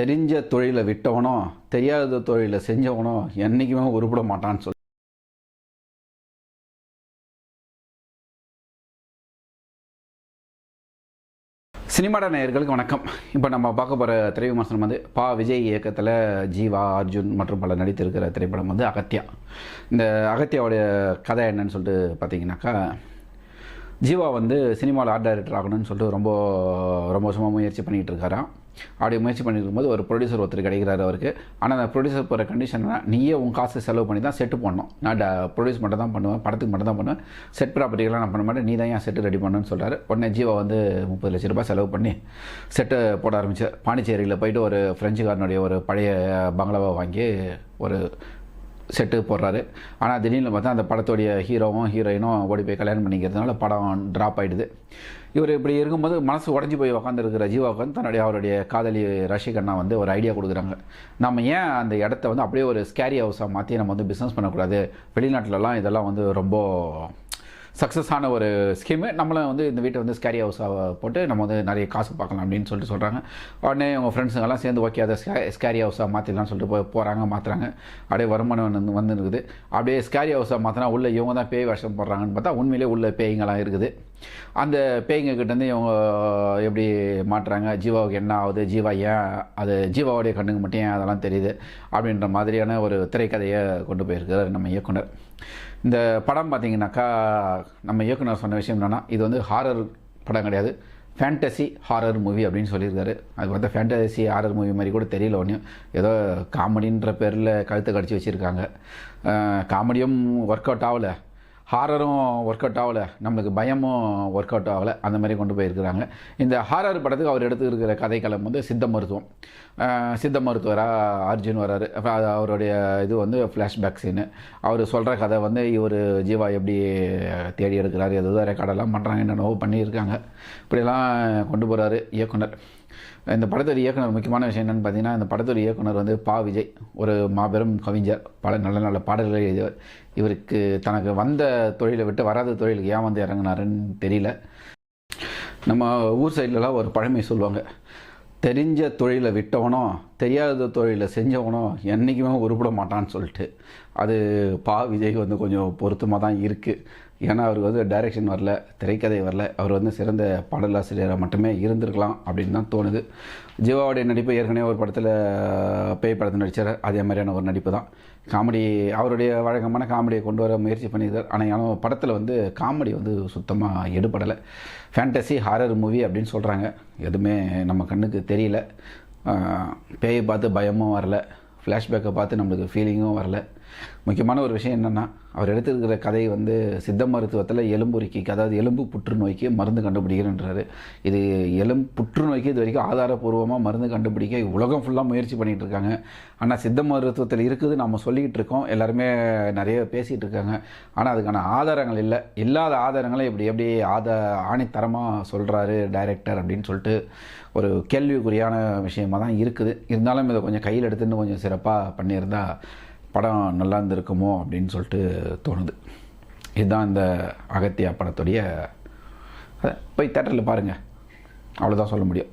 தெரிஞ்ச தொழிலை விட்டவனோ தெரியாத தொழிலை செஞ்சவனோ என்றைக்குமே உருப்பட மாட்டான்னு சொல்லி. சினிமாட நேயர்களுக்கு வணக்கம். இப்போ நம்ம பார்க்க போகிற திரை விமர்சனம் வந்து பா. விஜய் இயக்கத்தில் ஜீவா அர்ஜுன் மற்றும் பல நடித்திருக்கிற திரைப்படம் வந்து அகத்தியா இந்த அகத்தியாவுடைய கதை என்னன்னு சொல்லிட்டு பார்த்தீங்கன்னாக்கா ஜீவா வந்து சினிமாவில் ஆர்ட் டைரக்டர் ஆகணும்னு சொல்லிட்டு ரொம்ப ரொம்ப வருஷமாக முயற்சி பண்ணிகிட்டு இருக்காராம். அப்படி முயற்சி பண்ணிட்டு இருக்கும்போது ஒரு ப்ரொடியூசர் ஒருத்தர் கிடைக்கிறாரு அவருக்கு. ஆனால் அந்த ப்ரொடியூசர் போகிற கண்டிஷன் நீயே உன் காசு செலவு பண்ணி தான் செட்டு பண்ணணும். நான் ப்ரொடியூஸ் மட்டும் தான் பண்ணுவேன் படத்துக்கு மட்டும் தான் பண்ணுவேன். செட் ப்ராப்பர்ட்டிகளாக நான் பண்ண மாட்டேன். நீ தான் ஏன் செட்டு ரெடி பண்ணணும்னு சொல்கிறாரு உடனே ஜீவா வந்து முப்பது லட்ச ரூபாய் செலவு பண்ணி செட்டு போட ஆரம்பிச்சார். பாண்டிச்சேரியில் போயிட்டு ஒரு ஃப்ரெஞ்சுக்காரனுடைய ஒரு பழைய பங்களாவை வாங்கி ஒரு செட்டு போடுறாரு. ஆனால் திடீர்னு பார்த்தா அந்த படத்துடைய ஹீரோவும் ஹீரோயினும் ஓடி போய் கல்யாணம் பண்ணிக்கிறதுனால படம் ட்ராப் ஆகிடுது இவர் இப்படி இருக்கும்போது மனசு உடஞ்சி போய் உக்காந்துருக்கிற ஜீவாவுக்கு வந்து தன்னுடைய அவருடைய காதலி ரஷிகண்ணா வந்து ஒரு ஐடியா கொடுக்குறாங்க. நம்ம ஏன் அந்த இடத்த வந்து அப்படியே ஒரு ஸ்கேரி ஹவுஸாக மாற்றி நம்ம வந்து பிஸ்னஸ் பண்ணக்கூடாது? வெளிநாட்டிலலாம் இதெல்லாம் வந்து ரொம்ப சக்ஸஸான ஒரு ஸ்கீமு நம்மளும் வந்து இந்த வீட்டை வந்து ஸ்கேரி ஹவுஸாக போட்டு நம்ம வந்து நிறைய காசு பார்க்கலாம் அப்படின்னு சொல்லிட்டு சொல்கிறாங்க உடனே அவங்க ஃப்ரெண்ட்ஸுங்கெல்லாம் சேர்ந்து ஓகே அதை ஸ்கே ஸ்கேரி ஹவுஸாக மாற்றிடலாம்னு சொல்லிட்டு போய் போகிறாங்க மாற்றுறாங்க அப்படியே வருமானம் வந்து வந்துருக்குது. அப்படியே ஸ்கேரி ஹவுஸாக மாற்றினா உள்ளே இவங்க தான் பேய் வேஷம் போடுறாங்கன்னு பார்த்தா உண்மையிலே உள்ள பேய்ங்களாம் இருக்குது. அந்த பேய்ங்க கிட்டேருந்து இவங்க எப்படி மாட்டுறாங்க? ஜீவாவுக்கு என்ன ஆகுது? ஜீவா ஏன் அது ஜீவாவுடைய கண்ணுக்கு மட்டும் ஏன் அதெல்லாம் தெரியுது? அப்படின்ற மாதிரியான ஒரு திரைக்கதையை கொண்டு போயிருக்கிறார் நம்ம இயக்குனர். இந்த படம் பார்த்தீங்கன்னாக்கா நம்ம இயக்குனர் சொன்ன விஷயம் என்னென்னா இது வந்து ஹாரர் படம் கிடையாது. ஃபேண்டசி ஹாரர் மூவி அப்படின்னு சொல்லியிருக்காரு. அது பார்த்தா ஃபேண்டசி ஹாரர் மூவி மாதிரி கூட தெரியல ஒன்றும் ஏதோ காமெடின்ற பேரில் கழுத்தை கடிச்சு வச்சுருக்காங்க. காமெடியும் ஒர்க் அவுட் ஆகலை. ஹாரரும் ஒர்க் அவுட் ஆகலை. நம்மளுக்கு பயமும் ஒர்க் அவுட் ஆகலை. அந்த மாதிரி கொண்டு போயிருக்கிறாங்க. இந்த ஹாரர் படத்துக்கு அவர் எடுத்துருக்கிற கதைக்களம் வந்து சித்த மருத்துவம். சித்த மருத்துவராக அர்ஜுன் வராரு அப்புறம் அவருடைய இது வந்து ஃப்ளாஷ்பேக் சீனு அவர் சொல்கிற கதை வந்து இவர் ஜீவா எப்படி தேடி எடுக்கிறாரு எது ரெக்கார்டெல்லாம் பண்ணுறாங்க என்னென்னவோ பண்ணியிருக்காங்க. இப்படியெல்லாம் கொண்டு போகிறாரு இயக்குனர். இந்த படத்தோட இயக்குனர் முக்கியமான விஷயம் என்னென்னு பார்த்தீங்கன்னா இந்த படத்தோட இயக்குனர் வந்து பா விஜய். ஒரு மாபெரும் கவிஞர். பல நல்ல நல்ல பாடல்களை எழுதியவர். இவருக்கு தனக்கு வந்த தொழிலை விட்டு வராத தொழிலுக்கு ஏன் வந்து இறங்கினாருன்னு தெரியல. நம்ம ஊர் சைட்லலாம் ஒரு பழமை சொல்லுவாங்க தெரிஞ்ச தொழிலை விட்டவனோ தெரியாத தொழிலை செஞ்சவனோ என்றைக்குமே உருப்பட மாட்டான்னு சொல்லிட்டு. அது பா விஜய்க்கு வந்து கொஞ்சம் பொருத்தமாக தான் இருக்குது ஏன்னா அவருக்கு வந்து டைரெக்ஷன் வரல திரைக்கதை வரல. அவர் வந்து சிறந்த பாடலாசிரியராக மட்டுமே இருந்திருக்கலாம் அப்படின்னு தான் தோணுது. ஜீவாவுடைய நடிப்பு ஏற்கனவே ஒரு படத்தில் பேய் படத்தில் நடித்தார் அதே மாதிரியான ஒரு நடிப்பு தான். காமெடி அவருடைய வழக்கமான காமெடியை கொண்டு வர முயற்சி பண்ணியிருக்கார். ஆனால் ஆனால் படத்தில் வந்து காமெடி வந்து சுத்தமாக எடுபடலை. ஃபேண்டசி ஹாரர் மூவி அப்படின்னு சொல்கிறாங்க எதுவுமே நம்ம கண்ணுக்கு தெரியல. பேயை பார்த்து பயமும் வரல. ஃப்ளாஷ்பேக்கை பார்த்து நம்மளுக்கு ஃபீலிங்கும் வரல. முக்கியமான ஒரு விஷயம் என்னென்னா அவர் எடுத்திருக்கிற கதை வந்து சித்த மருத்துவத்தில் எலும்புரிக்கு அதாவது எலும்பு புற்றுநோய்க்கு மருந்து கண்டுபிடிக்கிறன்றாரு. இது எலும்பு புற்றுநோய்க்கு இது வரைக்கும் ஆதாரப்பூர்வமாக மருந்து கண்டுபிடிக்க உலகம் ஃபுல்லாக முயற்சி பண்ணிகிட்டு இருக்காங்க. ஆனால் சித்த மருத்துவத்தில் இருக்குது நம்ம சொல்லிக்கிட்டு இருக்கோம். எல்லாருமே நிறைய பேசிகிட்டு இருக்காங்க. ஆனால் அதுக்கான ஆதாரங்கள் இல்லை. இல்லாத ஆதாரங்களை இப்படி எப்படி ஆத ஆணித்தரமாக சொல்கிறாரு டைரக்டர் அப்படின்னு சொல்லிட்டு ஒரு கேள்விக்குறியான விஷயமாக தான் இருக்குது. இருந்தாலும் இதை கொஞ்சம் கையில் எடுத்துன்னு கொஞ்சம் சிறப்பாக பண்ணியிருந்தா படம் நல்லா இருந்திருக்குமோ அப்படின்னு சொல்லிட்டு தோணுது. இதுதான் இந்த அகத்தியா படத்துடைய அதை போய் தேட்டரில் பாருங்கள் அவ்வளோதான் சொல்ல முடியும்.